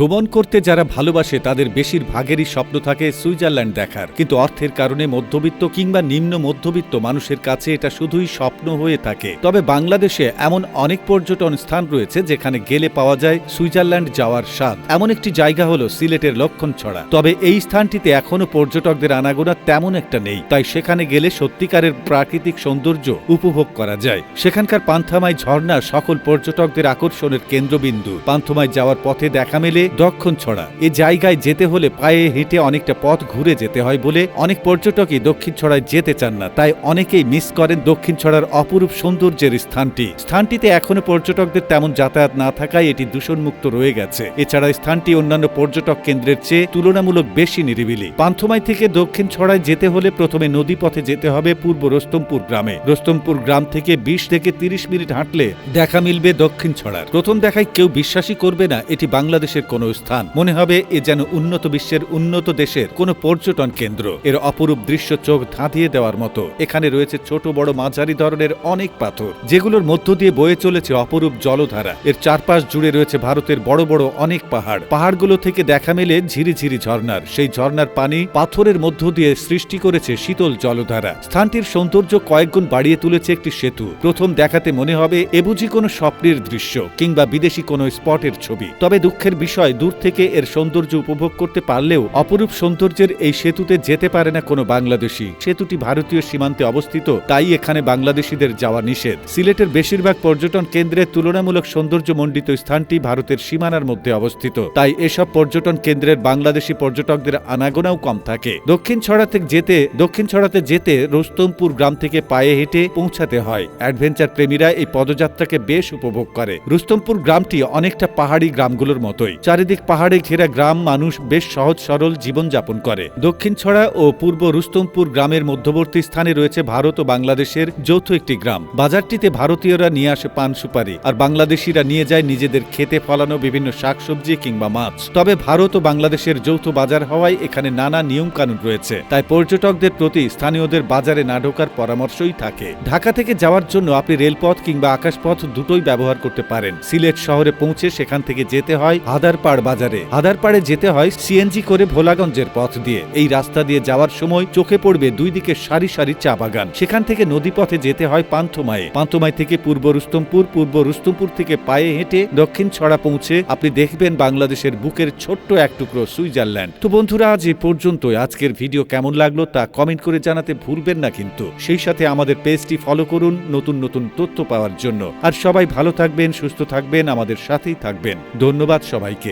ভ্রমণ করতে যারা ভালোবাসে, তাদের বেশিরভাগেরই স্বপ্ন থাকে সুইজারল্যান্ড দেখার। কিন্তু অর্থের কারণে মধ্যবিত্ত কিংবা নিম্ন মধ্যবিত্ত মানুষের কাছে এটা শুধুই স্বপ্ন হয়ে থাকে। তবে বাংলাদেশে এমন অনেক পর্যটন স্থান রয়েছে যেখানে গেলে পাওয়া যায় সুইজারল্যান্ড যাওয়ার স্বাদ। এমন একটি জায়গা হলো সিলেটের লক্ষণ ছড়া তবে এই স্থানটিতে এখনও পর্যটকদের আনাগোনা তেমন একটা নেই। তাই সেখানে গেলে সত্যিকারের প্রাকৃতিক সৌন্দর্য উপভোগ করা যায়। সেখানকার পান্থামাই ঝর্ণা সকল পর্যটকদের আকর্ষণের কেন্দ্রবিন্দু। পান্থমায় যাওয়ার পথে দেখা মেলে দক্ষিণ ছড়া। এ জায়গায় যেতে হলে পায়ে হেঁটে অনেকটা পথ ঘুরে যেতে হয় বলে অনেক পর্যটকই দক্ষিণ ছড়ায় যেতে চান না। তাই অনেকেই মিস করেন দক্ষিণ ছড়ার অপরূপ সৌন্দর্যের স্থানটি। স্থানটিতে এখনও পর্যটকদের তেমন যাতায়াত না থাকায় এটি দূষণমুক্ত রয়ে গেছে। এছাড়া স্থানটি অন্যান্য পর্যটক কেন্দ্রের চেয়ে তুলনামূলক বেশি নিরিবিলি। পান্থমাই থেকে দক্ষিণ ছড়ায় যেতে হলে প্রথমে নদী পথে যেতে হবে পূর্ব রস্তমপুর গ্রামে। রস্তমপুর গ্রাম থেকে বিশ থেকে তিরিশ মিনিট হাঁটলে দেখা মিলবে দক্ষিণ ছড়ার। প্রথম দেখায় কেউ বিশ্বাসই করবে না, এটি বাংলাদেশের কোনো স্থান। মনে হবে এ যেন উন্নত বিশ্বের উন্নত দেশের কোনো পর্যটন কেন্দ্র। এর অপরূপ দৃশ্য চোখ ধাঁধিয়ে দেওয়ার মতো। এখানে রয়েছে ছোট বড় মাঝারি ধরনের অনেক পাথর। যেগুলোর মধ্য দিয়ে বয়ে চলেছে অপরূপ জলধারা। এর চারপাশ জুড়ে রয়েছে ভারতের বড় বড় অনেক পাহাড়। পাহাড়গুলো থেকে দেখা মেলে ঝিরিঝিরি ঝর্ণার। সেই ঝর্ণার পানি পাথরের মধ্য দিয়ে সৃষ্টি করেছে শীতল জলধারা। স্থানটির সৌন্দর্য কয়েকগুণ বাড়িয়ে তুলেছে একটি সেতু। প্রথম দেখাতে মনে হবে এ বুঝি কোনো স্বপ্নের দৃশ্য কিংবা বিদেশি কোনো স্পটের ছবি। তবে দুঃখের বিষয় দূর থেকে এর সৌন্দর্য উপভোগ করতে পারলেও অপরূপ সৌন্দর্যের এই সেতুতে যেতে পারে না কোনো বাংলাদেশি। সেতুটি ভারতীয় সীমান্তে অবস্থিত, তাই এখানে বাংলাদেশিদের যাওয়া নিষেধ। সিলেটের বেশিরভাগ পর্যটন কেন্দ্রের তুলনামূলক সৌন্দর্যমণ্ডিত স্থানটি ভারতের সীমানার মধ্যে অবস্থিত। তাই এসব পর্যটন কেন্দ্রের বাংলাদেশি পর্যটকদের আনাগোনাও কম থাকে। দক্ষিণ ছড়াতে যেতে, দক্ষিণ ছড়াতে যেতে রোস্তমপুর গ্রাম থেকে পায়ে হেঁটে পৌঁছাতে হয়। অ্যাডভেঞ্চার প্রেমীরা এই পদযাত্রাকে বেশ উপভোগ করে। রুস্তমপুর গ্রামটি অনেকটা পাহাড়ি গ্রামগুলোর মতোই। চারিদিক পাহাড়ে ঘেরা গ্রাম মানুষ বেশ সহজ সরল জীবনযাপন করে। দক্ষিণ ছড়া ও পূর্ব রুস্তমপুর গ্রামের মধ্যবর্তী স্থানে রয়েছে ভারত ও বাংলাদেশের যৌথ একটি গ্রাম। বাজারটিতে ভারতীয়রা নিয়ে আসে পান সুপারি আর বাংলাদেশিরা নিয়ে যায় নিজেদের খেতে ফলানো বিভিন্ন শাকসবজি কিংবা মাছ। তবে ভারত ও বাংলাদেশের যৌথ বাজার হওয়ায় এখানে নানা নিয়ম কানুন রয়েছে। তাই পর্যটকদের প্রতি স্থানীয়দের বাজারে না ঢোকার পরামর্শই থাকে। ঢাকা থেকে যাওয়ার জন্য আপনি রেলপথ কিংবা আকাশপথ দুটোই ব্যবহার করতে পারেন। সিলেট শহরে পৌঁছে সেখান থেকে যেতে হয় হাদারপাড় বাজারে। হাদারপাড়ে যেতে হয় সিএনজি করে ভোলাগঞ্জের পথ দিয়ে। এই রাস্তা দিয়ে যাওয়ার সময় চোখে পড়বে দুই দিকে সারি সারি চা বাগান। সেখান থেকে নদীপথে যেতে হয় পান্থমায়ে। পান্থমাই থেকে পূর্ব রুস্তমপুর পূর্ব রুস্তমপুর থেকে পায়ে হেঁটে দক্ষিণ ছড়া পৌঁছে আপনি দেখবেন বাংলাদেশের বুকের ছোট্ট এক টুকরো সুইজারল্যান্ড। তো বন্ধুরা, আজ এ পর্যন্ত আজকের ভিডিও কেমন লাগল তা কমেন্ট করে জানাতে ভুলবেন না কিন্তু। সেই সাথে আমাদের পেজটি ফলো করুন নতুন নতুন তথ্য পাওয়ার জন্য। আর সবাই ভালো থাকবেন, সুস্থ থাকবেন, আমাদের সাথেই থাকবেন। ধন্যবাদ সবাইকে।